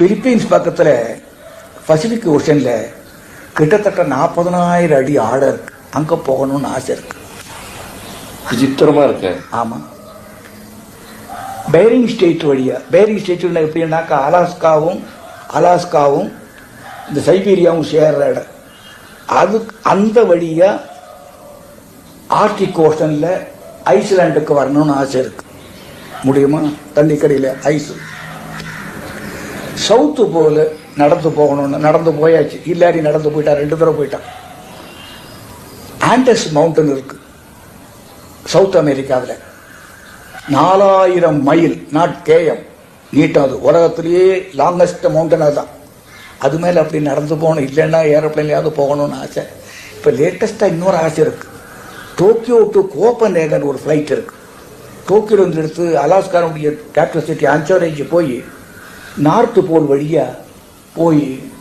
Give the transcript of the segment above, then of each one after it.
Philippines பக்கத்தில் Pacific ஓஷனில் கிட்டத்தட்ட நாற்பதனாயிரம் அடி ஆழம் இருக்கு. அங்கே போகணும்னு ஆசை இருக்கு. விசித்திரமா இருக்கு. ஆமாம் பேரிங் ஸ்டேட் வழியா. பேரிங் ஸ்டேட் எப்படின்னாக்கா அலாஸ்காவும் அலாஸ்காவும் இந்த சைபீரியாவும் சேர்ற இடம். அது அந்த வழியா ஆர்டிக் ஓஷனில் ஐஸ்லாண்டுக்கு வரணும்னு ஆசை இருக்கு. முடியுமா? தண்ணிக்கடியில் ஐஸ். சவுத்து போல நடந்து போகணும்னு நடந்து போயாச்சு. இல்லாரி நடந்து போயிட்டா ரெண்டு தடவை போயிட்டான். ஆண்டஸ் மவுண்டன் இருக்கு. சவுத் அமெரிக்காவில். நாலாயிரம் மைல் நாட் கேஎம் நீட்டம் அது உலகத்திலேயே லாங்கஸ்ட் மவுண்டன் அதுதான். அது மேலே அப்படி நடந்து போகணும் இல்லைன்னா ஏரோப்ளைன்லையாவது போகணும்னு ஆசை. இப்போ லேட்டஸ்ட்டாக இன்னொரு ஆசை இருக்கு. டோக்கியோ டு கோப்பன் ஒரு ஃப்ளைட் இருக்கு. டோக்கியோல எடுத்து அலாஸ்கானுடைய கேபிட்டல் சிட்டி அஞ்சோரேஜ் போய் நார்த்து போல் வழியா போய்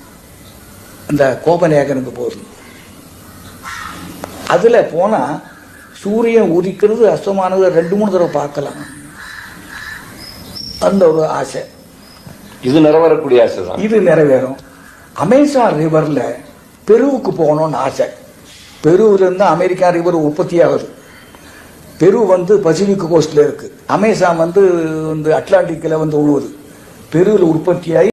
இந்த கோபநேகனுக்கு போகுது அதில் போனால் சூரியன் உதிக்கிறது அஸ்தமானது ரெண்டு மூணு தடவை பார்க்கலாம். அந்த ஒரு ஆசை. இது நிறைவேறக்கூடிய ஆசைதான். இது நிறைவேறும். அமேசான் ரிவரில் பெருவுக்கு போகணும்னு ஆசை. பெருவுல இருந்து அமெரிக்கா ரிவர் உற்பத்தி ஆகுது. பெரு வந்து பசிபிக் கோஸ்ட்ல இருக்கு. அமேசான் வந்து வந்து அட்லாண்டிக்கில் வந்து உழுவுது. பெருவில் உற்பத்தியாகி